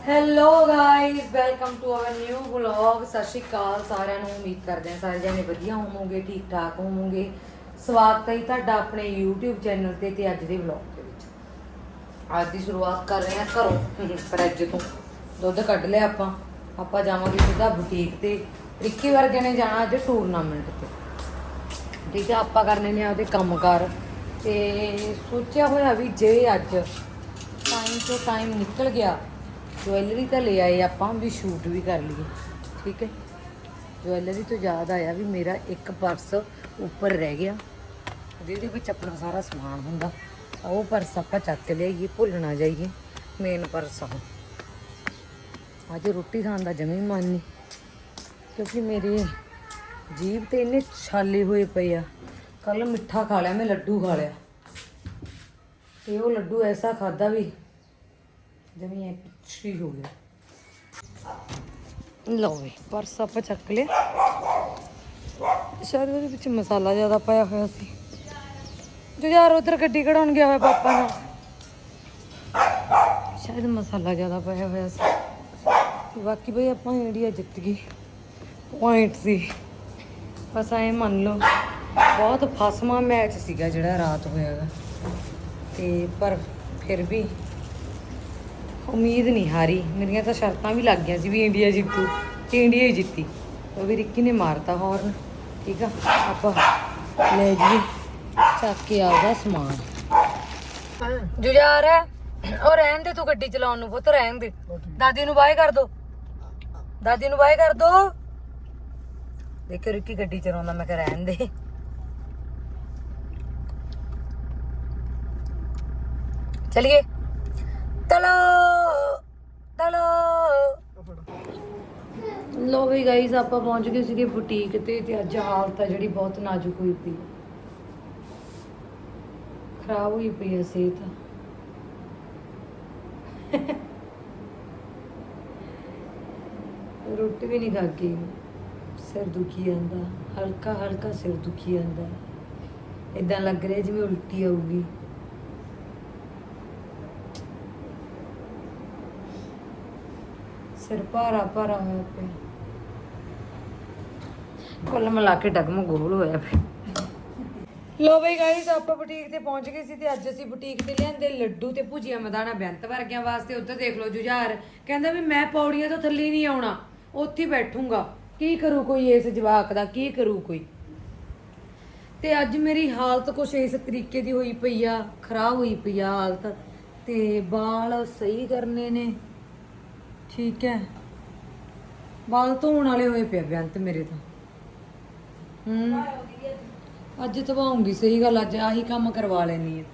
Hello guys welcome to our new vlog Sat Sri Akal ਸਾਰਿਆਂ ਨੂੰ। ਉਮੀਦ ਕਰਦੇ ਹਾਂ ਸਾਰੇ ਜਣੇ ਵਧੀਆ ਹੋਵੋਗੇ ਠੀਕ ਠਾਕ ਹੋਵੋਗੇ। ਸਵਾਗਤ ਹੈ ਤੁਹਾਡਾ ਆਪਣੇ YouTube ਚੈਨਲ ਤੇ ਤੇ ਅੱਜ ਦੇ ਵਲੌਗ ਦੇ ਵਿੱਚ। ਅੱਜ ਦੀ ਸ਼ੁਰੂਆਤ ਕਰ ਰਹੇ ਹਾਂ ਘਰੋਂ ਫਰਿੱਜ ਤੋਂ। ਦੁੱਧ ਕੱਢ ਲਿਆ ਆਪਾਂ। ਆਪਾਂ ਜਾਵਾਂਗੇ ਸਿੱਧਾ ਬੁਟੀਕ ਤੇ। ਇੱਕੀ ਵਰਗੇ ਨੇ ਜਾਣਾ ਅੱਜ ਟੂਰਨਾਮੈਂਟ ਤੇ। ਠੀਕ ਹੈ, ਆਪਾਂ ਕਰਨੇ ਨੇ ਆਪਦੇ ਕੰਮਕਾਰ। ਤੇ ਸੋਚਿਆ ਹੋਇਆ ਵੀ ਜੇ ਅੱਜ ਟਾਈਮ ਤੋਂ ਟਾਈਮ ਨਿਕਲ ਗਿਆ ਜੁਐਲਰੀ ਤਾਂ ਲੈ ਆਏ ਆਪਾਂ, ਵੀ ਸ਼ੂਟ ਵੀ ਕਰ ਲਈਏ, ਠੀਕ ਹੈ? ਜੁਐਲਰੀ ਤੋਂ ਯਾਦ ਆਇਆ ਵੀ ਮੇਰਾ ਇੱਕ ਪਰਸ ਉੱਪਰ ਰਹਿ ਗਿਆ, ਜਿਹਦੇ ਵਿੱਚ ਆਪਣਾ ਸਾਰਾ ਸਮਾਨ ਹੁੰਦਾ। ਉਹ ਪਰਸ ਆਪਾਂ ਚੱਕ ਲਿਆਈਏ, ਭੁੱਲ ਨਾ ਜਾਈਏ ਮੇਨ ਪਰਸ ਆ ਅੱਜ ਰੋਟੀ ਖਾਣ ਦਾ ਜਮੀ ਮਨ ਨਹੀਂ, ਕਿਉਂਕਿ ਮੇਰੇ ਜੀਭ ਤੇ ਇੰਨੇ ਛਾਲੇ ਹੋਏ ਪਏ ਆ। ਕੱਲ ਮਿੱਠਾ ਖਾ ਲਿਆ, ਮੈਂ ਲੱਡੂ ਖਾ ਲਿਆ। ਤੇ ਉਹ ਲੱਡੂ ਐਸਾ ਖਾਦਾ ਵੀ ਜਮੀ ਐ ਪਿੱਛੀ ਹੋ ਗਿਆ। ਲਓ ਵੀ, ਪਰਸ ਆਪਾਂ ਚੱਕ ਲਿਆ ਸ਼ਾਇਦ ਉਹਦੇ ਵਿੱਚ ਮਸਾਲਾ ਜ਼ਿਆਦਾ ਪਾਇਆ ਹੋਇਆ ਸੀ। ਜੋ ਯਾਰ ਉਧਰ ਗੱਡੀ ਕਢਾਉਣ ਗਿਆ ਹੋਇਆ ਪਾਪਾ ਨਾਲ। ਸ਼ਾਇਦ ਮਸਾਲਾ ਜ਼ਿਆਦਾ ਪਾਇਆ ਹੋਇਆ ਸੀ। ਬਾਕੀ ਬਈ ਆਪਾਂ ਇੰਡੀਆ ਜਿੱਤ ਗਈ ਪੁਆਇੰਟ ਸੀ। ਬਸ ਐ ਮੰਨ ਲਓ, ਬਹੁਤ ਫਸਮਾ ਮੈਚ ਸੀਗਾ ਜਿਹੜਾ ਰਾਤ ਹੋਇਆਗਾ ਤੇ ਪਰ ਫਿਰ ਵੀ ਉਮੀਦ ਨਹੀਂ ਹਾਰੀ। ਮੇਰੀਆਂ ਤਾਂ ਸ਼ਰਤਾਂ ਵੀ ਲੱਗ ਗਈਆਂ ਸੀ ਵੀ ਇੰਡੀਆ ਜਿੱਤੂ। ਤੇ ਇੰਡੀਆ ਹੀ ਜਿੱਤੀ। ਉਹ ਵੀ ਰਿੱਕੀ ਨੇ ਮਾਰਤਾ ਹੌਰਨ ਠੀਕ ਆ? ਆਪਾਂ ਲੈ ਜੀ ਚੱਕ ਕੇ ਆਪਦਾ ਸਮਾਨ। ਜੁਝਾਰ, ਉਹ ਰਹਿਣ ਦੇ ਤੂੰ ਗੱਡੀ ਚਲਾਉਣ ਨੂੰ ਪੁੱਤ, ਰਹਿਣ ਦੇ। ਦਾਦੀ ਨੂੰ ਬਾਏ ਕਰ ਦੋ। ਦਾਦੀ ਨੂੰ ਬਾਏ ਕਰ ਦੋ। ਦੇਖੋ ਰਿੱਕੀ ਗੱਡੀ ਚਲਾਉਂਦਾ, ਮੈਂ ਕਿਹਾ ਰਹਿਣ ਦੇ। ਚਲਿਏ। ਤਲੋ ਤਲੋ ਲੋ ਵੀ ਗਾਈਸ ਆਪਾਂ ਪਹੁੰਚ ਗਏ ਸੀਗੇ ਬੁਟੀਕ ਤੇ ਤੇ ਅੱਜ ਹਾਲਤ ਆ ਜਿਹੜੀ ਬਹੁਤ ਨਾਜ਼ੁਕ ਹੋਈ ਪਈ। ਖਰਾਬ ਹੋਈ ਪਈ ਹੈ ਸਿਹਤ। ਰੋਟੀ ਵੀ ਨਹੀਂ ਖਾਗੀ ਸਿਰ ਦੁਖੀ ਜਾਂਦਾ। ਹਲਕਾ ਹਲਕਾ ਸਿਰ ਦੁਖੀ ਜਾਂਦਾ। ਇਦਾਂ ਲੱਗ ਰਿਹਾ ਜਿਵੇਂ ਉਲਟੀ ਆਊਗੀ। ਸਿਰ ਭਾਰਾ ਭਾਰਾ ਹੋਇਆ ਪਿਆ। ਕੁੱਲ ਮਿਲਾ ਕੇ ਡਗਮ ਗੋਲ ਹੋਇਆ ਪਿਆ। ਲੋ ਬਈ ਗਾਇਸ ਆਪਾਂ ਬੁਟੀਕ ਤੇ ਪਹੁੰਚ ਗਏ ਸੀ ਤੇ ਅੱਜ ਅਸੀਂ ਬੁਟੀਕ ਤੇ ਲਿਆਂਦੇ ਲੱਡੂ ਤੇ ਭੁਜੀਆ ਮਦਾਨਾ ਬੈਂਤ ਵਰਗਿਆਂ ਵਾਸਤੇ। ਉੱਧਰ ਦੇਖ ਲਓ ਜੁਝਾਰ। ਕਹਿੰਦਾ ਵੀ ਮੈਂ ਪੌੜੀਆਂ ਤੋਂ ਥੱਲੇ ਨਹੀਂ ਆਉਣਾ ਉੱਥੇ ਬੈਠੂੰਗਾ। ਕੀ ਕਰੂ ਕੋਈ ਇਸ ਜਵਾਕ ਦਾ ਕੀ ਕਰੂ ਕੋਈ? ਤੇ ਅੱਜ ਮੇਰੀ ਹਾਲਤ ਕੁਛ ਇਸ ਤਰੀਕੇ ਦੀ ਹੋਈ ਪਈ ਆ ਖਰਾਬ ਹੋਈ ਪਈ ਆ ਹਾਲਤ। ਤੇ ਵਾਲ ਸਹੀ ਕਰਨੇ ਨੇ। ਠੀਕ ਹੈ। ਵਾਲ ਧੋਣ ਵਾਲੇ ਹੋਏ ਪਿਆ ਬੇਅੰਤ ਮੇਰੇ ਤਾਂ। ਹੂੰ। ਅੱਜ ਤਵਾਉਂਗੀ ਸਹੀ ਗੱਲ ਅੱਜ ਆਹੀ ਕੰਮ ਕਰਵਾ ਲੈਣੀ ਆ।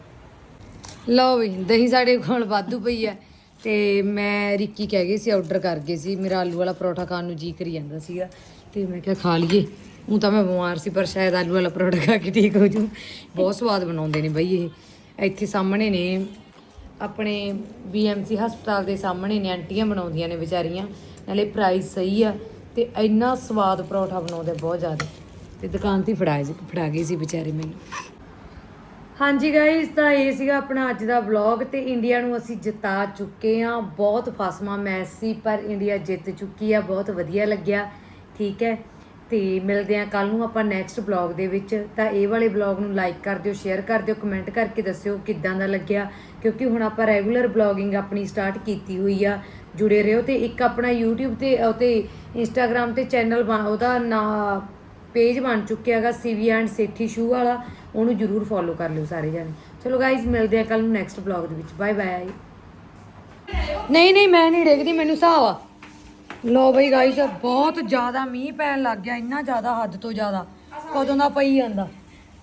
ਲਓ ਵੀ, ਦਹੀਂ ਸਾਡੇ ਕੋਲ ਵਾਧੂ ਪਈ ਹੈ ਤੇ ਮੈਂ ਰਿੱਕੀ ਕਹਿ ਗਈ ਸੀ, ਆਰਡਰ ਕਰ ਗਈ ਸੀ। ਮੇਰਾ ਆਲੂ ਵਾਲਾ ਪਰੌਠਾ ਖਾਣ ਨੂੰ ਜੀ ਕਰੀ ਜਾਂਦਾ ਸੀਗਾ। ਤੇ ਮੈਂ ਕਿਹਾ, ਖਾ ਲਈਏ। ਉਹ ਤਾਂ ਮੈਂ ਬਿਮਾਰ ਸੀ, ਪਰ ਸ਼ਾਇਦ ਆਲੂ ਵਾਲਾ ਪਰੌਠਾ ਖਾ ਕੇ ਠੀਕ ਹੋ ਜੂ ਬਹੁਤ ਸਵਾਦ ਬਣਾਉਂਦੇ ਨੇ ਬਈ ਇਹ। ਇੱਥੇ ਸਾਹਮਣੇ ਨੇ ਆਪਣੇ ਬੀਐਮਸੀ ਹਸਪਤਾਲ ਦੇ ਸਾਹਮਣੇ ਨੇ, ਆਂਟੀਆਂ ਬਣਾਉਂਦੀਆਂ ਨੇ ਵਿਚਾਰੀਆਂ। ਨਾਲੇ ਪ੍ਰਾਈਸ ਸਹੀ ਆ ਤੇ ਇੰਨਾ ਸਵਾਦ ਪਰੌਠਾ ਬਣਾਉਂਦੇ ਬਹੁਤ ਜ਼ਿਆਦਾ। ਤੇ ਦੁਕਾਨ ਤੇ ਹੀ ਫੜਾ ਫੜਾ ਗਈ ਸੀ ਵਿਚਾਰੇ ਮੈਨੂੰ। ਹਾਂਜੀ ਗਾਇਸ ਤਾਂ ਇਹ ਸੀਗਾ ਆਪਣਾ ਅੱਜ ਦਾ ਵਲੌਗ ਤੇ ਇੰਡੀਆ ਨੂੰ ਅਸੀਂ ਜਿਤਾ ਚੁੱਕੇ ਆ। ਬਹੁਤ ਫਸਮਾ ਮੈਚ ਸੀ, ਪਰ ਇੰਡੀਆ ਜਿੱਤ ਚੁੱਕੀ ਆ, ਬਹੁਤ ਵਧੀਆ ਲੱਗਿਆ। ਠੀਕ ਹੈ। ਤੇ ਮਿਲਦੇ ਆ ਕੱਲ ਨੂੰ ਆਪਾਂ ਨੈਕਸਟ ਵਲੌਗ ਦੇ ਵਿੱਚ। ਤਾਂ ਇਹ ਵਾਲੇ ਵਲੌਗ ਨੂੰ ਲਾਈਕ ਕਰ ਦਿਓ ਸ਼ੇਅਰ ਕਰ ਦਿਓ ਕਮੈਂਟ ਕਰਕੇ ਦੱਸਿਓ ਕਿੱਦਾਂ ਦਾ ਲੱਗਿਆ। ਕਿਉਂਕਿ ਹੁਣ ਆਪਾਂ ਰੈਗੂਲਰ ਵਲੌਗਿੰਗ ਆਪਣੀ ਸਟਾਰਟ ਕੀਤੀ ਹੋਈ ਆ, ਜੁੜੇ ਰਹੋ ਤੇ ਇੱਕ ਆਪਣਾ YouTube ਤੇ ਉਤੇ Instagram ਤੇ ਚੈਨਲ ਉਹਦਾ ਨਾ ਪੇਜ ਬਣ ਚੁੱਕਿਆ ਹੈਗਾ ਸੀਵੀ ਐਂਡ ਸੇਠੀ ਸ਼ੂ ਵਾਲਾ, ਉਹਨੂੰ ਜਰੂਰ ਫੋਲੋ ਕਰ ਲਿਓ ਸਾਰੇ ਜਾਣੇ। ਚਲੋ ਗਾਇਜ਼ ਮਿਲਦੇ ਆ ਕੱਲ ਨੂੰ ਨੈਕਸਟ ਵਲੌਗ ਦੇ ਵਿੱਚ। ਬਾਏ ਬਾਏ ਨਹੀਂ ਨਹੀਂ, ਮੈਂ ਨਹੀਂ ਡਿੱਗਦੀ ਮੈਨੂੰ ਹਿਸਾਬ ਆ। ਲੋ ਬਈ ਗਾਇਜ਼ ਬਹੁਤ ਜ਼ਿਆਦਾ ਮੀਂਹ ਪੈਣ ਲੱਗ ਗਿਆ ਇੰਨਾ ਜ਼ਿਆਦਾ ਹੱਦ ਤੋਂ ਜ਼ਿਆਦਾ। ਕਦੋਂ ਦਾ ਪਈ ਜਾਂਦਾ।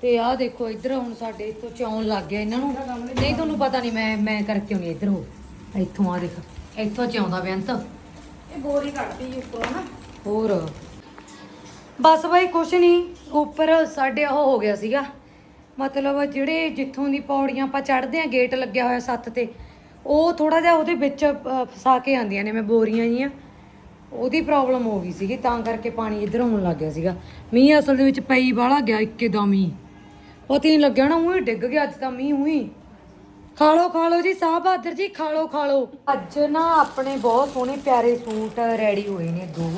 ਤੇ ਆਹ ਦੇਖੋ ਇੱਧਰ ਹੁਣ ਸਾਡੇ ਇੱਥੋਂ ਚੌਣ ਲੱਗ ਗਿਆ ਇਹਨਾਂ ਨੂੰ। ਨਹੀਂ ਤੁਹਾਨੂੰ ਪਤਾ ਨਹੀਂ ਮੈਂ ਮੈਂ ਕਰਕੇ ਆਉਣੀ ਇੱਧਰ। ਹੋ ਇੱਥੋਂ ਆ ਦੇਖ ਇੱਥੋਂ ਚੌਂਦਾ ਬੇਅੰਤ ਇਹ ਬੋਰੀ ਕੱਢਦੀ ਉੱਪਰ ਨਾ। ਹੋਰ। ਬਸ ਬਾਈ ਕੁਛ ਨਹੀਂ ਉੱਪਰ ਸਾਡੇ ਉਹ ਹੋ ਗਿਆ ਸੀਗਾ। ਮਤਲਬ ਜਿਹੜੇ ਜਿੱਥੋਂ ਦੀ ਪੌੜੀਆਂ ਆਪਾਂ ਚੜ੍ਹਦੇ ਆ ਗੇਟ ਲੱਗਿਆ ਹੋਇਆ ਸੱਤ ਤੇ ਉਹ ਥੋੜਾ ਜਿਹਾ ਉਹਦੇ ਵਿੱਚ ਫਸਾ ਕੇ ਆਂਦੀਆਂ ਨੇ ਮੈਂ ਬੋਰੀਆਂ ਜੀਆਂ ਉਹਦੀ ਪ੍ਰੋਬਲਮ ਹੋ ਗਈ ਸੀਗੀ, ਤਾਂ ਕਰਕੇ ਪਾਣੀ ਇੱਧਰ ਆਉਣ ਲੱਗ ਗਿਆ ਸੀਗਾ। ਮੀਂਹ ਅਸਲ ਦੇ ਵਿੱਚ ਪਈ ਵਾਲਾ ਗਿਆ ਇੱਕੇ ਦਮ ਹੀ ਪਤਾ ਨਹੀਂ ਲੱਗਿਆ ਨਾ, ਉਹੀ ਡਿੱਗ ਗਿਆ ਅੱਜ ਤਾਂ ਮੀਂਹ ਉਹੀ। ਖਾ ਲਓ ਖਾ ਲਓ ਜੀ, ਸਾਹ ਬਹਾਦਰ ਜੀ ਖਾ ਲਓ ਅੱਜ ਨਾ ਆਪਣੇ ਬਹੁਤ ਸੋਹਣੇ ਪਿਆਰੇ ਸੂਟ ਰੈਡੀ ਹੋਏ ਨੇ ਦੋ।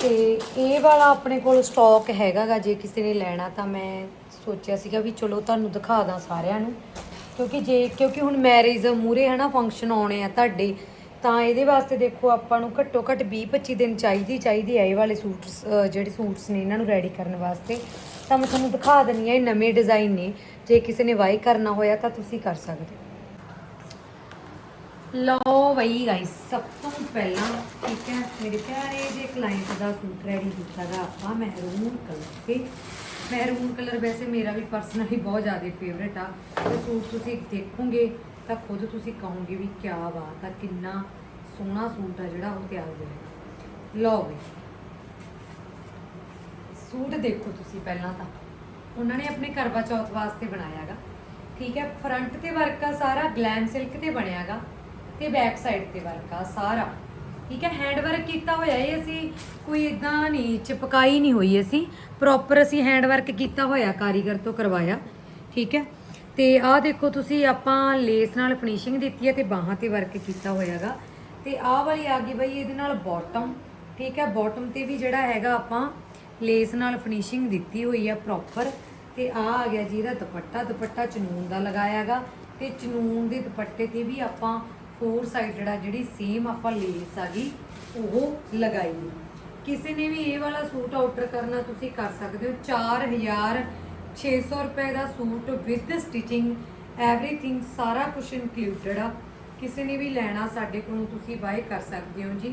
ਤੇ ਇਹ ਵਾਲਾ ਆਪਣੇ ਕੋਲ ਸਟਾਕ ਹੈਗਾਗਾ, ਜੇ ਕਿਸੇ ਨੇ ਲੈਣਾ ਤਾਂ ਮੈਂ ਸੋਚਿਆ ਸੀਗਾ ਵੀ ਚਲੋ ਤੁਹਾਨੂੰ ਦਿਖਾ ਦਾਂ ਸਾਰਿਆਂ ਨੂੰ। ਕਿਉਂਕਿ ਜੇ, ਕਿਉਂਕਿ ਹੁਣ ਮੈਰਿਜ ਮੂਰੇ ਹਨਾ ਫੰਕਸ਼ਨ ਆਉਣੇ ਆ ਤੁਹਾਡੇ। ਤਾਂ ਇਹਦੇ ਵਾਸਤੇ ਦੇਖੋ ਆਪਾਂ ਨੂੰ ਘੱਟੋ ਘੱਟ 20 25 ਦਿਨ ਚਾਹੀਦੀ ਚਾਹੀਦੀ ਹੈ ਇਹ ਵਾਲੇ ਸੂਟ ਜਿਹੜੇ ਸੂਟਸ ਨੇ ਇਹਨਾਂ ਨੂੰ ਰੈਡੀ ਕਰਨ ਵਾਸਤੇ। ਤਾਂ ਮੈਂ ਤੁਹਾਨੂੰ ਦਿਖਾ ਦਿੰਨੀ ਆ ਇਹ ਨਵੇਂ ਡਿਜ਼ਾਈਨ ਨੇ। ਜੇ ਕਿਸੇ ਨੇ ਵਾਈ ਕਰਨਾ ਹੋਇਆ ਤਾਂ ਤੁਸੀਂ ਕਰ ਸਕਦੇ ਹੋ। ਲਓ ਬਈ ਗਾਇਸ ਸਭ ਤੋਂ ਪਹਿਲਾਂ, ਠੀਕ ਹੈ, ਮੇਰੇ ਪਿਆਰੇ ਜੇ ਕਲਾਇੰਟ ਦਾ ਸੂਟ ਰੈਡੀ ਕੀਤਾਗਾ ਆਪਾਂ ਮਹਿਰੂਨ ਕਲਰ ਤੇ। ਮਹਿਰੂਨ ਕਲਰ ਵੈਸੇ ਮੇਰਾ ਵੀ ਪਰਸਨਲੀ ਬਹੁਤ ਜ਼ਿਆਦਾ ਫੇਵਰੇਟ ਆ। ਤੇ ਸੂਟ ਤੁਸੀਂ ਦੇਖੋਗੇ ਤਾਂ ਖੁਦ ਤੁਸੀਂ ਕਹੋਗੇ ਵੀ ਕੀ ਬਾਤ ਆ ਕਿੰਨਾ ਸੋਹਣਾ ਸੂਟ ਆ ਜਿਹੜਾ ਉਹ ਤਿਆਰ ਹੋਇਆ। ਲਓ ਬਈ ਸੂਟ ਦੇਖੋ ਤੁਸੀਂ ਪਹਿਲਾਂ ਤਾਂ। ਉਹਨਾਂ ਨੇ ਆਪਣੇ ਕਰਵਾ ਚੌਥ ਵਾਸਤੇ ਬਣਾਇਆਗਾ। ਠੀਕ ਹੈ ਫਰੰਟ ਤੇ ਵਰਕ ਆ ਸਾਰਾ ਗਲੈਮ ਸਿਲਕ ਤੇ ਬਣਿਆਗਾ ਤੇ ਬੈਕ ਸਾਈਡ ਤੇ ਵਰਕ ਆ ਸਾਰਾ। ਠੀਕ ਹੈ ਹੈਂਡ ਵਰਕ ਕੀਤਾ ਹੋਇਆ ਇਹ ਅਸੀਂ, ਕੋਈ ਇਦਾਂ ਨਹੀਂ, ਚਿਪਕਾਈ ਨਹੀਂ ਹੋਈ ਅਸੀਂ। ਪ੍ਰੋਪਰ ਅਸੀਂ ਹੈਂਡ ਵਰਕ ਕੀਤਾ ਹੋਇਆ ਕਾਰੀਗਰ ਤੋਂ ਕਰਵਾਇਆ। ਠੀਕ ਹੈ ਤੇ ਆਹ ਦੇਖੋ ਤੁਸੀਂ ਆਪਾਂ ਲੇਸ ਨਾਲ ਫਿਨਿਸ਼ਿੰਗ ਦਿੱਤੀ ਹੈ ਤੇ ਬਾਹਾਂ ਤੇ ਵਰਕ ਕੀਤਾ ਹੋਇਆਗਾ। ਤੇ ਆਹ ਵਾਲੀ ਆ ਗਈ ਬਈ ਇਹਦੇ ਨਾਲ ਬਾਟਮ ਠੀਕ ਹੈ? ਬਾਟਮ ਤੇ ਵੀ ਜਿਹੜਾ ਹੈਗਾ ਆਪਾਂ ਲੇਸ ਨਾਲ ਫਿਨਿਸ਼ਿੰਗ ਦਿੱਤੀ ਹੋਈ ਆ ਪ੍ਰੋਪਰ ਤੇ ਆ ਆ ਗਿਆ ਜੀ ਇਹਦਾ ਦੁਪੱਟਾ। ਦੁਪੱਟਾ ਚਨੂਨ ਦਾ ਲਗਾਇਆਗਾ। ਤੇ ਚਨੂਨ ਦੇ ਦੁਪੱਟੇ ਤੇ ਵੀ ਆਪਾਂ ਫੋਰ ਸਾਈਡਡ ਆ, ਜਿਹੜੀ ਸੇਮ ਆਪਾਂ ਲੇਸ ਆ ਗਈ, ਉਹ ਲਗਾਈ ਕਿਸੇ ਨੇ ਵੀ ਇਹ ਵਾਲਾ ਸੂਟ ਆਰਡਰ ਕਰਨਾ ਤੁਸੀਂ ਕਰ ਸਕਦੇ ਹੋ। 4600 ਰੁਪਏ ਦਾ ਸੂਟ ਵਿਦ ਸਟਿਚਿੰਗ ਐਵਰੀਥਿੰਗ ਸਾਰਾ ਕੁਝ ਇਨਕਲੂਡਡ ਆ। ਕਿਸੇ ਨੇ ਵੀ ਲੈਣਾ ਸਾਡੇ ਕੋਲੋਂ, ਤੁਸੀਂ ਬਾਏ ਕਰ ਸਕਦੇ ਹੋ ਜੀ।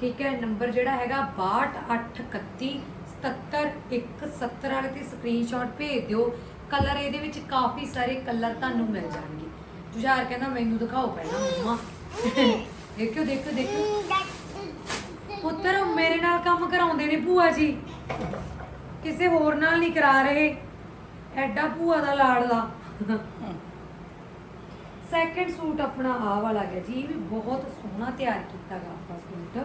ਠੀਕ ਹੈ ਨੰਬਰ ਜਿਹੜਾ ਹੈਗਾ 6281 77170 ਵਾਲੇ ਤੇ ਸਕਰੀਨਸ਼ਾਟ ਭੇਜ ਦਿਓ। ਕਲਰ ਇਹਦੇ ਵਿੱਚ ਕਾਫੀ ਸਾਰੇ ਕਲਰ ਤੁਹਾਨੂੰ ਮਿਲ ਜਾਣਗੇ। ਜੁਝਾਰ ਕਹਿੰਦਾ, ਮੈਨੂੰ ਦਿਖਾਓ ਪਹਿਲਾਂ ਮੰਮਾ। ਦੇਖਿਓ ਦੇਖਿਓ ਦੇਖਿਓ। ਪੁੱਤਰ, ਮੇਰੇ ਨਾਲ ਕੰਮ ਕਰਾਉਂਦੇ ਨੇ ਭੂਆ ਜੀ। ਕਿਸੇ ਹੋਰ ਨਾਲ ਨਹੀਂ ਕਰਾ ਰਹੇ। ਐਡਾ ਭੂਆ ਦਾ ਲਾੜਦਾ ਸੈਕੰਡ ਸੂਟ ਆਪਣਾ ਆਹ ਵਾਲਾ ਗਿਆ ਜੀ ਇਹ ਵੀ ਬਹੁਤ ਸੋਹਣਾ ਤਿਆਰ ਕੀਤਾ ਗਾ ਆਪਾਂ ਸੂਟ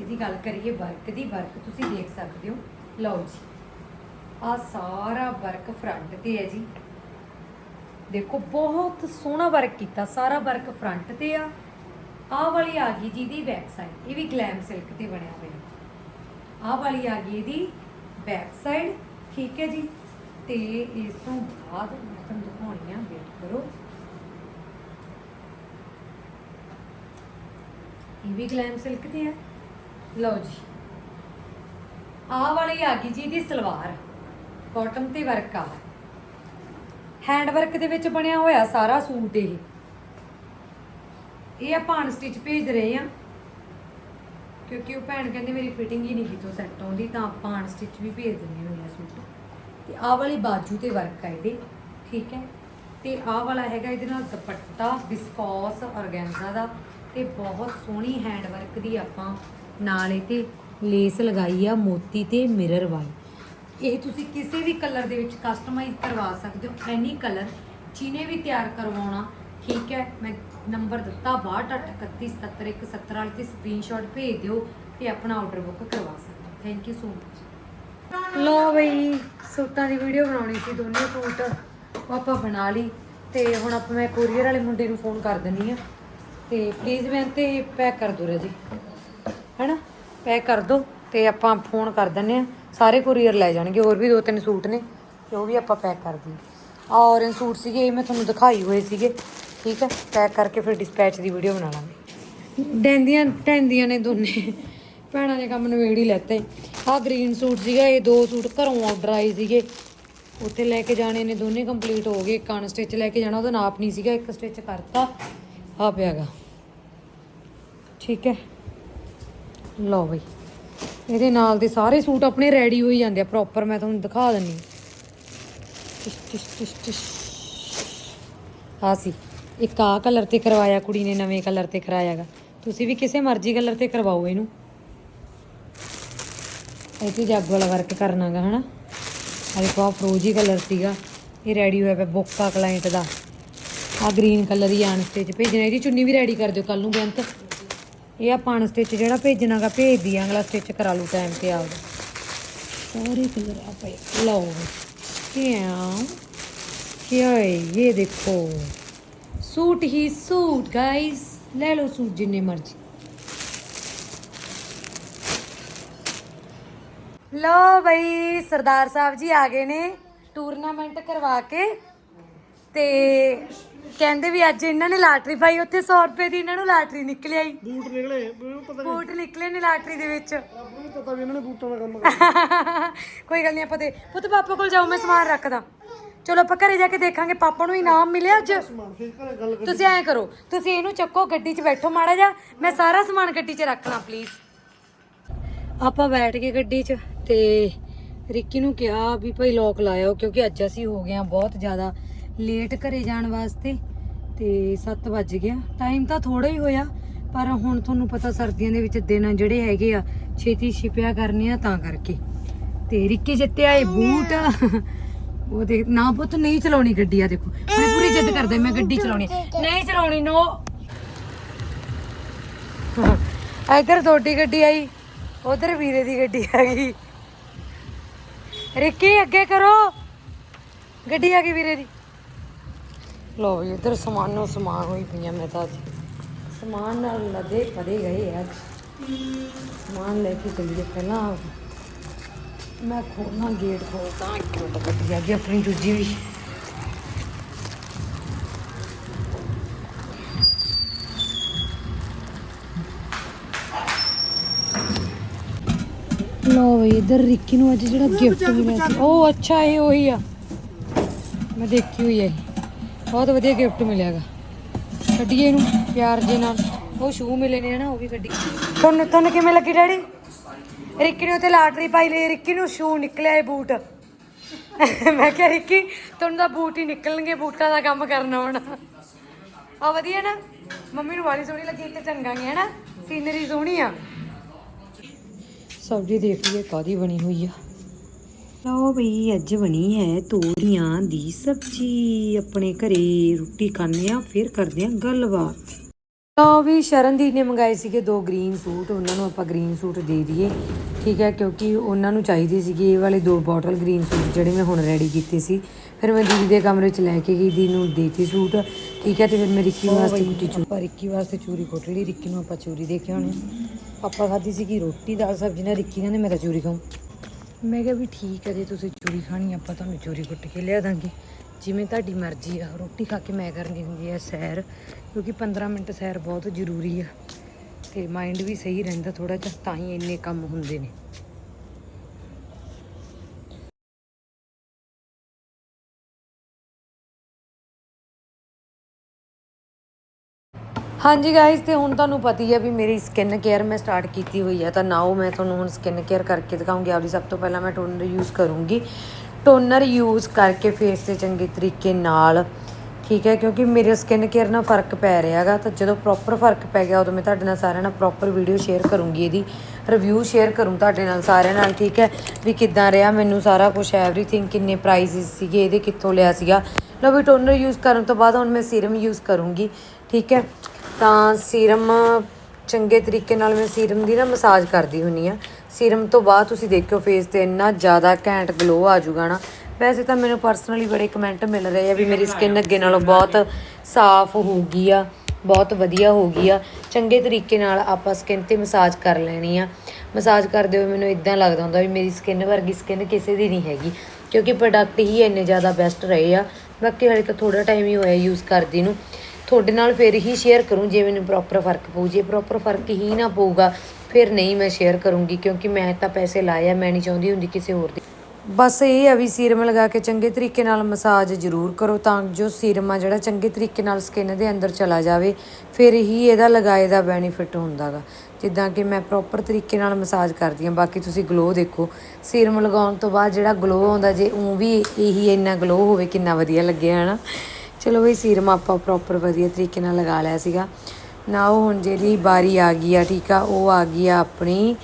ਇਹਦੀ ਗੱਲ ਕਰੀਏ ਵਰਕ ਦੀ ਵਰਕ ਤੁਸੀਂ ਦੇਖ ਸਕਦੇ ਹੋ। ਲਓ ਜੀ ਆ ਸਾਰਾ ਵਰਕ ਫਰੰਟ ਤੇ ਹੈ ਜੀ। ਦੇਖੋ ਬਹੁਤ ਸੋਹਣਾ ਵਰਕ ਕੀਤਾ ਸਾਰਾ ਵਰਕ ਫਰੰਟ ਤੇ ਆ। ਆਹ ਵਾਲੀ ਆ ਗਈ ਜੀ ਦੀ ਬੈਕ ਸਾਈਡ ਇਹ ਵੀ ਗਲੈਮ ਸਿਲਕ ਤੇ ਬਣਿਆ ਹੋਇਆ। ਆਹ ਵਾਲੀ ਆ ਗਈ ਇਹਦੀ ਬੈਕ ਸਾਈਡ ਠੀਕ ਹੈ ਜੀ। ਤੇ ਇਸ ਤੋਂ ਬਾਅਦ ਮੈਂ ਤੁਹਾਨੂੰ ਦਿਖਾਉਣੀ ਆ ਵੇਟ ਕਰੋ। ਇਹ ਵੀ ਗਲੈਮ ਸਿਲਕ ਤੇ ਹੈ ਲਓ ਜੀ। ਆਹ ਵਾਲੀ ਆ ਗਈ ਜੀ ਇਹਦੀ ਸਲਵਾਰ। ਬਾਟਮ ਤੇ ਵਰਕ ਆ। ਹੈਂਡ ਵਰਕ ਦੇ ਵਿੱਚ ਬਣਿਆ ਹੋਇਆ ਸਾਰਾ ਸੂਟ ਇਹ। ਇਹ ਆਪਾਂ ਅਨਸਟਿਚ ਭੇਜ ਰਹੇ ਆ ਕਿਉਂਕਿ ਉਹ ਭੈਣ ਕਹਿੰਦੇ ਮੇਰੀ ਫਿਟਿੰਗ ਹੀ ਨਹੀਂ ਕਿਤੋਂ ਸੈੱਟ ਆਉਂਦੀ, ਤਾਂ ਆਪਾਂ ਅਨਸਟਿਚ ਵੀ ਭੇਜ ਦਿੰਦੇ ਹੁੰਦੇ ਆ ਸੂਟ। ਤੇ ਆਹ ਵਾਲੀ ਬਾਜੂ ਤੇ ਵਰਕ ਆ ਇਹਦੇ, ਠੀਕ ਹੈ? ਤੇ ਆਹ ਵਾਲਾ ਹੈਗਾ ਇਹਦੇ ਨਾਲ ਦੁਪੱਟਾ ਵਿਸਕੋਸ ਔਰਗੈਂਜ਼ਾ ਦਾ ਤੇ ਬਹੁਤ ਸੋਹਣੀ ਹੈਂਡ ਵਰਕ ਦੀ ਆਪਾਂ ਨਾਲ ਇਹ ਲੇਸ ਲਗਾਈ ਆ ਮੋਤੀ ਤੇ ਮਿਰਰ ਵਾਲੀ। ਇਹ ਤੁਸੀਂ ਕਿਸੇ ਵੀ ਕਲਰ ਦੇ ਵਿੱਚ ਕਸਟਮਾਈਜ਼ ਕਰਵਾ ਸਕਦੇ ਹੋ ਐਨੀ ਕਲਰ ਜਿਹਨੇ ਵੀ ਤਿਆਰ ਕਰਵਾਉਣਾ, ਠੀਕ ਹੈ? ਮੈਂ ਨੰਬਰ ਦਿੱਤਾ 6283177170 ਵਾਲੇ ਤੇ ਸਕਰੀਨਸ਼ਾਟ ਭੇਜ ਦਿਓ ਤੇ ਆਪਣਾ ਆਰਡਰ ਬੁੱਕ ਕਰਵਾ ਸਕਦੇ ਹੋ। ਥੈਂਕ ਯੂ ਸੋ ਮਚ ਲੋ ਬਈ, ਸੂਟਾਂ ਦੀ ਵੀਡੀਓ ਬਣਾਉਣੀ ਸੀ ਦੋਨੇ ਸੂਟ। ਉਹ ਆਪਾਂ ਬਣਾ ਲਈ ਤੇ ਹੁਣ ਆਪਾਂ ਮੈਂ ਕੋਰੀਅਰ ਵਾਲੇ ਮੁੰਡੇ ਨੂੰ ਫੋਨ ਕਰ ਦਿੰਨੀ ਆ। ਤੇ ਪਲੀਜ਼ ਮੈਂ ਤੇ ਪੈਕ ਕਰ ਦੋ ਜੀ ਹੈਨਾ? ਪੈਕ ਕਰ ਦੋ ਤੇ ਆਪਾਂ ਫੋਨ ਕਰ ਦਿੰਨੇ ਆ। ਸਾਰੇ ਕੋਰੀਅਰ ਲੈ ਜਾਣਗੇ, ਹੋਰ ਵੀ ਦੋ ਤਿੰਨ ਸੂਟ ਨੇ ਤੇ ਉਹ ਵੀ ਆਪਾਂ ਪੈਕ ਕਰ ਦਈਏ। ਆ ਔਰੇਂਜ ਸੂਟ ਸੀਗੇ, ਇਹ ਮੈਂ ਤੁਹਾਨੂੰ ਦਿਖਾਈ ਹੋਏ ਸੀਗੇ। ਠੀਕ ਹੈ ਪੈਕ ਕਰਕੇ ਫਿਰ ਡਿਸਪੈਚ ਦੀ ਵੀਡੀਓ ਬਣਾ ਲਾਂਗੇ। ਡੈਂਦੀਆਂ ਟੈਂਦੀਆਂ ਨੇ ਦੋਨੇ। ਭੈਣਾਂ ਨੇ ਕੰਮ ਨਵੇੜ ਹੀ ਲੈਤੇ ਆ ਗ੍ਰੀਨ ਸੂਟ ਸੀਗਾ, ਇਹ ਦੋ ਸੂਟ ਘਰੋਂ ਆਰਡਰ ਆਏ ਸੀਗੇ। ਉੱਥੇ ਲੈ ਕੇ ਜਾਣੇ ਨੇ, ਦੋਨੇ ਕੰਪਲੀਟ ਹੋ ਗਏ। ਕਾਨ ਸਟਿਚ ਲੈ ਕੇ ਜਾਣਾ, ਉਹਦਾ ਨਾਪ ਨਹੀਂ ਸੀਗਾ, ਇੱਕ ਸਟਿਚ ਕਰਤਾ। ਆ ਪਿਆਗਾ ਠੀਕ ਹੈ। ਲਓ ਬਈ। ਇਹਦੇ ਨਾਲ ਦੇ ਸਾਰੇ ਸੂਟ ਆਪਣੇ ਰੈਡੀ ਹੋਈ ਜਾਂਦੇ ਆ ਪ੍ਰੋਪਰ ਮੈਂ ਤੁਹਾਨੂੰ ਦਿਖਾ ਦਿੰਨੀ ਟਿਸ਼ ਟਿਸ਼ ਟਿਸ਼ ਟਿਸ਼। ਆ ਸੀ। ਇੱਕ ਆ ਕਲਰ ਤੇ ਕਰਵਾਇਆ ਕੁੜੀ ਨੇ, ਨਵੇਂ ਕਲਰ ਤੇ ਕਰਾਇਆਗਾ ਤੁਸੀਂ ਵੀ ਕਿਸੇ ਮਰਜ਼ੀ ਕਲਰ ਤੇ ਕਰਵਾਓ ਇਹਨੂੰ। ਇਹ ਤੇ ਜਾਗੂ ਵਾਲਾ ਵਰਕ ਕਰਨਾਗਾ, ਹਨਾ? ਆ ਦੇਖੋ ਆ ਫਰੋਜੀ ਕਲਰ ਸੀਗਾ। ਇਹ ਰੈਡੀ ਹੋਇਆ ਪਿਆ ਬੋਕਾ ਕਲਾਇੰਟ ਦਾ। ਆ ਗ੍ਰੀਨ ਕਲਰ ਹੀ ਆਣ ਸਟਿਚ ਭੇਜਣਾ। ਇਹਦੀ ਚੁੰਨੀ ਵੀ ਰੈਡੀ ਕਰ ਦਿਓ ਕੱਲ ਨੂੰ ਬੇਅੰਤ। ਇਹ ਆ ਪਾਣ ਸਟਿਚ ਜਿਹੜਾ ਭੇਜਣਾਗਾ, ਭੇਜ ਦੀ ਅਗਲਾ ਸਟਿਚ ਕਰਾ ਲੂ ਟਾਈਮ ਤੇ ਆਉਗਾ ਸਾਰੇ ਕਲਰ ਆ ਪਏ। ਲਓ ਕਿਆ ਇਹ? ਦੇਖੋ। ਸੂਟ ਹੀ ਸੂਟ ਗਾਇਸ ਲੈ ਲਓ ਸੂਟ ਜਿੰਨੇ ਮਰਜ਼ੀ। ਲੋ ਬਈ ਸਰਦਾਰ ਸਾਹਿਬ ਜੀ ਆ ਗਏ ਨੇ ਟੂਰਨਾਮੈਂਟ ਕਰਵਾ ਕੇ। ਤੇ ਕਹਿੰਦੇ ਵੀ ਅੱਜ ਇਹਨਾਂ ਨੇ ਲਾਟਰੀ ਪਾਈ ਉੱਥੇ 100 ਰੁਪਏ ਦੀ ਇਹਨਾਂ ਨੂੰ ਲਾਟਰੀ ਨਿਕਲ ਆਈ। ਬੂਟ ਨਿਕਲੇ ਮੈਨੂੰ ਪਤਾ ਬੂਟ ਨਿਕਲੇ ਨੇ ਲਾਟਰੀ ਦੇ ਵਿੱਚ। ਪਤਾ ਵੀ ਇਹਨਾਂ ਨੇ ਬੂਟਾਂ ਦਾ ਕੰਮ ਕਰਨਾ। ਕੋਈ ਗੱਲ ਨਹੀਂ ਆਪਾਂ ਤੇ ਪੁੱਤ ਪਾਪਾ ਕੋਲ ਜਾਓ ਮੈਂ ਸਮਾਨ ਰੱਖਦਾ। ਚਲੋ ਆਪਾਂ ਘਰੇ ਜਾ ਕੇ ਦੇਖਾਂਗੇ ਪਾਪਾ ਨੂੰ ਇਨਾਮ ਮਿਲਿਆ ਅੱਜ। ਸਮਾਨ ਫੇਰ ਘਰੇ ਗੱਲ ਕਰ ਤੁਸੀਂ ਐਂ ਕਰੋ ਤੁਸੀਂ ਇਹਨੂੰ ਚੱਕੋ ਗੱਡੀ 'ਚ ਬੈਠੋ ਮਾੜਾ ਜਾ ਮੈਂ ਸਾਰਾ ਸਮਾਨ ਗੱਡੀ 'ਚ ਰੱਖਣਾ ਪਲੀਜ਼ ਆਪਾਂ ਬੈਠ ਗਏ ਗੱਡੀ 'ਚ। ਤੇ ਰਿੱਕੀ ਨੂੰ ਕਿਹਾ ਵੀ ਭਾਈ ਲੋਕ ਲਾਇਓ ਕਿਉਂਕਿ ਅੱਜ ਅਸੀਂ ਹੋ ਗਏ ਆ ਬਹੁਤ ਜ਼ਿਆਦਾ ਲੇਟ ਘਰੇ ਜਾਣ ਵਾਸਤੇ ਤੇ 7 ਵੱਜ ਗਿਆ ਟਾਈਮ ਤਾਂ ਥੋੜਾ ਹੀ ਹੋਇਆ, ਪਰ ਹੁਣ ਤੁਹਾਨੂੰ ਪਤਾ ਸਰਦੀਆਂ ਦੇ ਵਿੱਚ ਦਿਨ ਜਿਹੜੇ ਹੈਗੇ ਆ, ਛੇਤੀ ਛਿਪਿਆ ਕਰਨੇ ਆ ਤਾਂ ਕਰਕੇ। ਤੇ ਰਿੱਕੀ ਜਿੱਤੇ ਆਏ ਬੂਟ। ਉਹ ਦੇਖ, ਨਾ ਪੁੱਤ, ਨਹੀਂ ਚਲਾਉਣੀ ਗੱਡੀ ਆ ਦੇਖੋ। ਮੈਂ ਪੂਰੀ ਜਿੱਦ ਕਰਦਾ, ਮੈਂ ਗੱਡੀ ਚਲਾਉਣੀ ਨਹੀਂ ਚਲਾਉਣੀ, ਨੋ। ਇੱਧਰ ਤੁਹਾਡੀ ਗੱਡੀ ਆਈ, ਉਧਰ ਵੀਰੇ ਦੀ ਗੱਡੀ ਆ ਗਈ। ਰਿੱਕੀ, ਅੱਗੇ ਕਰੋ। ਗੱਡੀ ਆ ਗਈ ਵੀਰੇ ਦੀ। ਲੋ ਵੀ ਇੱਧਰ ਸਮਾਨੋ ਸਮਾਨ ਹੋਈ ਪਈਆਂ ਮੈਂ ਤਾਂ ਸਮਾਨ ਨਾਲ ਲਦੇ ਪੜੇ ਗਏ ਅੱਜ। ਸਮਾਨ ਲੈ ਕੇ ਚੱਲੀਏ ਪਹਿਲਾਂ। ਮੈਂ ਖੋਲਣਾ ਗੇਟ ਖੋਲਦਾ ਇੱਕ ਮਿੰਟ, ਗੱਡੀ ਆ ਗਈ ਆਪਣੀ ਦੂਜੀ ਵੀ। ਲੋ ਬਈ ਇਧਰ ਰਿੱਕੀ ਨੂੰ ਅੱਜ ਜਿਹੜਾ ਗਿਫਟ ਮਿਲਿਆ ਸੀ। ਉਹ ਅੱਛਾ ਇਹ ਉਹੀ ਆ। ਮੈਂ ਦੇਖੀ ਹੋਈ ਹੈ। ਬਹੁਤ ਵਧੀਆ ਗਿਫਟ ਮਿਲਿਆਗਾ। ਕੱਢੀਏ ਇਹਨੂੰ ਪਿਆਰ ਦੇ ਨਾਲ। ਉਹ ਸ਼ੂ ਮਿਲੇ ਨੇ ਨਾ ਉਹ ਵੀ ਕੱਢੀ। ਤੁਹਾਨੂੰ ਤੁਹਾਨੂੰ ਕਿਵੇਂ ਲੱਗੀ ਡੈਡੀ? ਰਿੱਕੀ ਨੇ ਉੱਤੇ ਲਾਟਰੀ ਪਾਈ ਲਈ ਰਿੱਕੀ ਨੂੰ ਸ਼ੂ ਨਿਕਲਿਆ ਇਹ ਬੂਟ। ਮੈਂ ਕਿਹਾ ਰਿੱਕੀ ਤੁਹਾਨੂੰ ਤਾਂ ਬੂਟ ਹੀ ਨਿਕਲਣਗੇ ਬੂਟਾਂ ਦਾ ਕੰਮ ਕਰਨਾ ਹੁਣ ਆ ਵਧੀਆ ਨਾ। ਮੰਮੀ ਨੂੰ ਵਾਲੀ ਸੋਹਣੀ ਲੱਗੀ ਇੱਥੇ ਚੰਗਾਂਗੇ ਹਨਾ। ਸੀਨਰੀ ਸੋਹਣੀ ਆ। ਸਬਜ਼ੀ ਦੇਖ ਲਈਏ ਕਾਦੀ ਬਣੀ ਹੋਈ ਆ। ਲਓ ਬਈ ਅੱਜ ਬਣੀ ਹੈ ਤੋਰੀਆਂ ਦੀ ਸਬਜ਼ੀ। ਆਪਣੇ ਘਰੇ ਰੋਟੀ ਖਾਂਦੇ ਆ ਫਿਰ ਕਰਦੇ ਆ ਗੱਲਬਾਤ। ਲਓ ਵੀ ਸ਼ਰਨਦੀਪ ਨੇ ਮੰਗਾਏ ਸੀਗੇ ਦੋ ਗ੍ਰੀਨ ਸੂਟ ਉਹਨਾਂ ਨੂੰ ਆਪਾਂ ਗ੍ਰੀਨ ਸੂਟ ਦੇ ਦਈਏ। ਠੀਕ ਹੈ ਕਿਉਂਕਿ ਉਹਨਾਂ ਨੂੰ ਚਾਹੀਦੇ ਸੀਗੇ ਇਹ ਵਾਲੇ ਦੋ ਬੋਟਲ ਗ੍ਰੀਨ ਸੂਟ ਜਿਹੜੇ ਮੈਂ ਹੁਣ ਰੈਡੀ ਕੀਤੇ ਸੀ। ਫਿਰ ਮੈਂ ਦੀਦੀ ਦੇ ਕਮਰੇ 'ਚ ਲੈ ਕੇ ਗਈ ਦੀ ਨੂੰ ਦੇਤੀ ਸੂਟ ਠੀਕ ਹੈ ਤੇ ਫਿਰ ਮੈਂ ਰਿੱਕੀ ਵਾਸਤੇ ਚੂਰੀ ਰਿੱਕੀ ਵਾਸਤੇ ਚੂਰੀ ਕੁੱਟ ਲਈ ਰਿੱਕੀ ਨੂੰ ਆਪਾਂ ਚੂਰੀ ਦੇ ਕੇ ਆਉਣੀ। ਪਾਪਾ ਖਾਧੀ ਕਿ ਰੋਟੀ, ਦਾਲ ਸਬਜ਼ੀ ਨਾਲ ਰਿੱਕੀ ਕਹਿੰਦੇ, ਮੈਂ ਤਾਂ ਚੂਰੀ ਖਾਊਂ। ਮੈਂ ਕਿਹਾ ਵੀ ਠੀਕ ਹੈ ਜੇ ਤੁਸੀਂ ਚੂਰੀ ਖਾਣੀ, ਆਪਾਂ ਤੁਹਾਨੂੰ ਚੂਰੀ ਕੁੱਟ ਕੇ ਲਿਆ ਦਾਂਗੇ। ਜਿਵੇਂ ਤੁਹਾਡੀ ਮਰਜ਼ੀ ਆ, ਰੋਟੀ ਖਾ ਕੇ ਮੈਂ ਕਰਨੀ ਹੁੰਦੀ ਹੈ ਸੈਰ, ਕਿਉਂਕਿ 15 ਮਿੰਟ ਸੈਰ ਬਹੁਤ ਜ਼ਰੂਰੀ ਆ। ਤੇ ਮਾਈਂਡ ਵੀ ਸਹੀ ਰਹਿੰਦਾ ਥੋੜਾ ਜਿਹਾ, ਤਾਂ ਹੀ ਇੰਨੇ ਕੰਮ ਹੁੰਦੇ ਨੇ। ਹਾਂਜੀ ਗਾਇਸ ਤੇ ਹੁਣ ਤੁਹਾਨੂੰ ਪਤਾ ਹੀ ਹੈ ਵੀ ਮੇਰੀ ਸਕਿਨ ਕੇਅਰ ਮੈਂ ਸਟਾਰਟ ਕੀਤੀ ਹੋਈ ਹੈ, ਤਾਂ ਨਾਓ ਮੈਂ ਤੁਹਾਨੂੰ ਹੁਣ ਸਕਿਨ ਕੇਅਰ ਕਰਕੇ ਦਿਖਾਉਂਗੀ। ਆਪਦੀ ਸਭ ਤੋਂ ਪਹਿਲਾਂ ਮੈਂ ਟੋਨਰ ਯੂਜ਼ ਕਰੂੰਗੀ। ਟੋਨਰ ਯੂਜ਼ ਕਰਕੇ ਫੇਸ ਤੇ ਚੰਗੇ ਤਰੀਕੇ ਨਾਲ, ਠੀਕ ਹੈ, ਕਿਉਂਕਿ ਮੇਰੇ ਸਕਿਨ ਕੇਅਰ ਨਾਲ ਫ਼ਰਕ ਪੈ ਰਿਹਾ ਰਿਹਾਗਾ ਤਾਂ ਜਦੋਂ ਪ੍ਰੋਪਰ ਫ਼ਰਕ ਪੈ ਗਿਆ, ਉਦੋਂ ਮੈਂ ਤੁਹਾਡੇ ਨਾਲ ਸਾਰਿਆਂ ਨਾਲ ਪ੍ਰੋਪਰ ਵੀਡੀਓ ਸ਼ੇਅਰ ਕਰੂੰਗੀ ਇਹਦੀ। ਰਿਵਿਊ ਸ਼ੇਅਰ ਕਰੂੰ ਤੁਹਾਡੇ ਨਾਲ ਸਾਰਿਆਂ ਨਾਲ, ਠੀਕ ਹੈ, ਵੀ ਕਿੱਦਾਂ ਰਿਹਾ ਮੈਨੂੰ ਸਾਰਾ ਕੁਝ ਐਵਰੀਥਿੰਗ ਕਿੰਨੇ ਪ੍ਰਾਈਸਿਸ ਸੀਗੇ, ਇਹਦੇ ਕਿੱਥੋਂ ਲਿਆ ਸੀਗਾ। ਲਓ ਵੀ ਟੋਨਰ ਯੂਜ਼ ਕਰਨ ਤੋਂ ਬਾਅਦ ਹੁਣ ਮੈਂ ਸੀਰਮ ਯੂਜ਼ ਕਰੂੰਗੀ, ਠੀਕ ਹੈ। ਤਾਂ ਸੀਰਮ ਚੰਗੇ ਤਰੀਕੇ ਨਾਲ ਮੈਂ ਸੀਰਮ ਦੀ ਨਾ ਮਸਾਜ ਕਰਦੀ ਹੁੰਨੀ ਆ। ਸੀਰਮ ਤੋਂ ਬਾਅਦ ਤੁਸੀਂ ਦੇਖਿਓ ਫੇਸ ਤੇ ਇੰਨਾ ਜ਼ਿਆਦਾ ਘੈਂਟ ਗਲੋ ਆ ਜਾਊਗਾ ਨਾ। ਵੈਸੇ ਤਾਂ ਮੈਨੂੰ ਪਰਸਨਲੀ ਬੜੇ ਕਮੈਂਟ ਮਿਲ ਰਹੇ ਆ ਵੀ ਮੇਰੀ ਸਕਿਨ ਅੱਗੇ ਨਾਲੋਂ ਬਹੁਤ ਸਾਫ਼ ਹੋ ਗਈ ਆ, ਬਹੁਤ ਵਧੀਆ ਹੋ ਗਈ ਆ। ਚੰਗੇ ਤਰੀਕੇ ਨਾਲ ਆਪਾਂ ਸਕਿਨ ਤੇ ਮਸਾਜ ਕਰ ਲੈਣੀ ਆ। ਮਸਾਜ ਕਰਦੇ ਹੋਏ ਮੈਨੂੰ ਇਦਾਂ ਲੱਗਦਾ ਹੁੰਦਾ ਵੀ ਮੇਰੀ ਸਕਿਨ ਵਰਗੀ ਸਕਿਨ ਕਿਸੇ ਦੀ ਨਹੀਂ ਹੈਗੀ। ਕਿਉਂਕਿ ਪ੍ਰੋਡਕਟ ਹੀ ਇੰਨੇ ਜ਼ਿਆਦਾ ਬੈਸਟ ਰਹੇ ਆ। ਬਾਕੀ ਹਲੇ ਤਾਂ ਥੋੜਾ ਟਾਈਮ ਹੀ ਹੋਇਆ ਯੂਜ਼ ਕਰਦੀ ਨੂੰ। ਤੁਹਾਡੇ ਨਾਲ ਫਿਰ ਹੀ ਸ਼ੇਅਰ ਕਰੂੰ, ਜੇ ਮੈਨੂੰ ਪ੍ਰੋਪਰ ਫ਼ਰਕ ਪਊ। ਜੇ ਪ੍ਰੋਪਰ ਫ਼ਰਕ ਹੀ ਨਾ ਪਊਗਾ, ਫਿਰ ਨਹੀਂ ਮੈਂ ਸ਼ੇਅਰ ਕਰੂੰਗੀ, ਕਿਉਂਕਿ ਮੈਂ ਤਾਂ ਪੈਸੇ ਲਾਏ ਆ, ਮੈਂ ਨਹੀਂ ਚਾਹੁੰਦੀ ਹੁੰਦੀ ਕਿਸੇ ਹੋਰ ਦੀ। ਬਸ ਇਹ ਆ ਵੀ ਸੀਰਮ ਲਗਾ ਕੇ ਚੰਗੇ ਤਰੀਕੇ ਨਾਲ ਮਸਾਜ ਜ਼ਰੂਰ ਕਰੋ, ਤਾਂ ਜੋ ਸੀਰਮ ਆ ਜਿਹੜਾ ਚੰਗੇ ਤਰੀਕੇ ਨਾਲ ਸਕਿਨ ਦੇ ਅੰਦਰ ਚਲਾ ਜਾਵੇ, ਫਿਰ ਹੀ ਇਹਦਾ ਲਗਾਏ ਦਾ ਬੈਨੀਫਿਟ ਹੁੰਦਾਗਾ। ਜਿੱਦਾਂ ਕਿ ਮੈਂ ਪ੍ਰੋਪਰ ਤਰੀਕੇ ਨਾਲ ਮਸਾਜ ਕਰਦੀ ਹਾਂ ਬਾਕੀ ਤੁਸੀਂ ਗਲੋ ਦੇਖੋ। ਸੀਰਮ ਲਗਾਉਣ ਤੋਂ ਬਾਅਦ ਜਿਹੜਾ ਗਲੋ ਆਉਂਦਾ, ਜੇ ਉਹ ਵੀ ਇਹੀ ਇੰਨਾ ਗਲੋ ਹੋਵੇ, ਕਿੰਨਾ ਵਧੀਆ ਲੱਗਿਆ, ਹਨਾ? ਚਲੋ ਬਈ ਸੀਰਮ ਆਪਾਂ ਪ੍ਰੋਪਰ ਵਧੀਆ ਤਰੀਕੇ ਨਾਲ ਲਗਾ ਲਿਆ ਸੀਗਾ। ਨਾ ਉਹ ਹੁਣ ਜਿਹੜੀ ਬਾਰੀ ਆ ਗਈ ਆ, ਠੀਕ ਆ, ਉਹ ਆ ਗਈ ਆ ਆਪਣੀ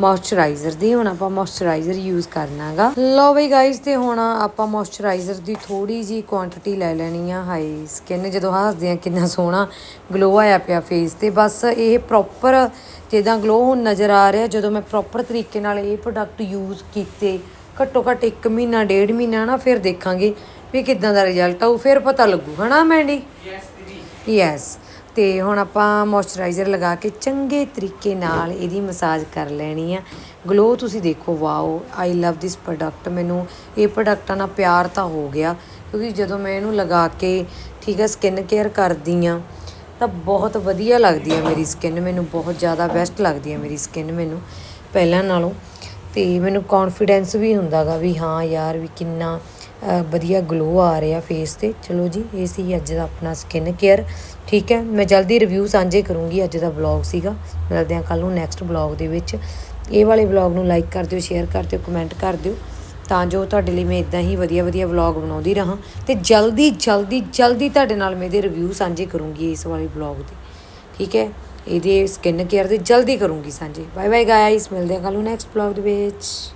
ਮੋਇਸਚਰਾਈਜ਼ਰ ਦੀ। ਹੁਣ ਆਪਾਂ ਮੋਇਸਚਰਾਈਜ਼ਰ ਯੂਜ਼ ਕਰਨਾਗਾ ਲਓ ਬਈ ਗਾਇਸ ਤੇ ਹੁਣ ਆਪਾਂ ਮੋਇਸਚਰਾਈਜ਼ਰ ਦੀ ਥੋੜੀ ਜੀ ਕੁਆਂਟੀਟੀ ਲੈ ਲੈਣੀ ਆ ਹਾਈ ਸਕਿਨ ਜਦੋਂ ਹੱਸਦੇ ਆ, ਕਿੰਨਾ ਸੋਹਣਾ ਗਲੋ ਆਇਆ ਪਿਆ ਫੇਸ ਤੇ। ਬਸ ਇਹ ਪ੍ਰੋਪਰ ਜਿੱਦਾਂ ਗਲੋ ਹੁਣ ਨਜ਼ਰ ਆ ਰਿਹਾ, ਜਦੋਂ ਮੈਂ ਪ੍ਰੋਪਰ ਤਰੀਕੇ ਨਾਲ ਇਹ ਪ੍ਰੋਡਕਟ ਯੂਜ਼ ਕੀਤੇ, ਘੱਟੋ ਘੱਟ 1 ਮਹੀਨਾ, ਡੇਢ ਮਹੀਨਾ ਨਾ ਫਿਰ ਦੇਖਾਂਗੇ ਵੀ ਕਿਦਾਂ ਦਾ ਰਿਜ਼ਲਟ ਆਊ ਫਿਰ ਪਤਾ ਲੱਗੂ ਹਨਾ ਮੈਂਡੀ ਯੈਸ ਤੇ ਹੁਣ ਆਪਾਂ ਮੋਇਸਚਰਾਈਜ਼ਰ ਲਗਾ ਕੇ ਚੰਗੇ ਤਰੀਕੇ ਨਾਲ ਇਹਦੀ ਮਸਾਜ ਕਰ ਲੈਣੀ ਆ। ਗਲੋ ਤੁਸੀਂ ਦੇਖੋ wow I love this product ਮੈਨੂੰ ਇਹ ਪ੍ਰੋਡਕਟਾਂ ਨਾਲ ਪਿਆਰ ਤਾਂ ਹੋ ਗਿਆ ਕਿਉਂਕਿ ਜਦੋਂ ਮੈਂ ਇਹਨੂੰ ਲਗਾ ਕੇ ਠੀਕ ਹੈ ਸਕਿਨ ਕੇਅਰ ਕਰਦੀ ਆ ਤਾਂ ਬਹੁਤ ਵਧੀਆ ਲੱਗਦੀ ਆ ਮੇਰੀ ਸਕਿਨ ਮੈਨੂੰ ਬਹੁਤ ਜ਼ਿਆਦਾ ਬੈਸਟ ਲੱਗਦੀ ਆ ਮੇਰੀ ਸਕਿਨ ਮੈਨੂੰ ਪਹਿਲਾਂ ਨਾਲੋਂ। ਅਤੇ ਮੈਨੂੰ ਕੌਨਫੀਡੈਂਸ ਵੀ ਹੁੰਦਾ ਗਾ ਵੀ ਹਾਂ ਯਾਰ ਵੀ ਕਿੰਨਾ ਵਧੀਆ ਗਲੋ ਆ ਰਿਹਾ ਫੇਸ ਤੇ। ਚਲੋ ਜੀ, ਇਹ ਸੀ ਅੱਜ ਦਾ ਆਪਣਾ ਸਕਿਨ ਕੇਅਰ ਠੀਕ ਹੈ, ਮੈਂ ਜਲਦੀ ਰਿਵਿਊ ਸਾਂਝੇ ਕਰੂੰਗੀ ਅੱਜ ਦਾ ਵਲੌਗ ਸੀਗਾ। ਮਿਲਦੇ ਹਾਂ ਕੱਲ ਨੂੰ ਨੈਕਸਟ ਵਲੌਗ ਦੇ ਵਿੱਚ। ਇਹ ਵਾਲੇ ਵਲੌਗ ਨੂੰ ਲਾਈਕ ਕਰ ਦਿਓ ਸ਼ੇਅਰ ਕਰ ਦਿਓ ਕਮੈਂਟ ਕਰ ਦਿਓ। ਤਾਂ ਜੋ ਤੁਹਾਡੇ ਲਈ ਮੈਂ ਇਦਾਂ ਹੀ ਵਧੀਆ ਵਧੀਆ ਵਲੌਗ ਬਣਾਉਂਦੀ ਰਹਾਂ। ਤੇ ਜਲਦੀ ਜਲਦੀ ਜਲਦੀ ਤੁਹਾਡੇ ਨਾਲ ਮੈਂ ਇਹਦੇ ਰਿਵਿਊ ਸਾਂਝੇ ਕਰੂੰਗੀ ਇਸ ਵਾਲੇ ਵਲੌਗ ਦੇ। ਠੀਕ ਹੈ ਇਹਦੇ ਸਕਿਨ ਕੇਅਰ ਦੇ ਜਲਦੀ ਕਰੂੰਗੀ ਸਾਂਝੇ। ਬਾਏ ਬਾਏ ਗਾਇਸ ਮਿਲਦੇ ਹਾਂ ਕੱਲ ਨੂੰ ਨੈਕਸਟ ਵਲੌਗ ਦੇ ਵਿੱਚ।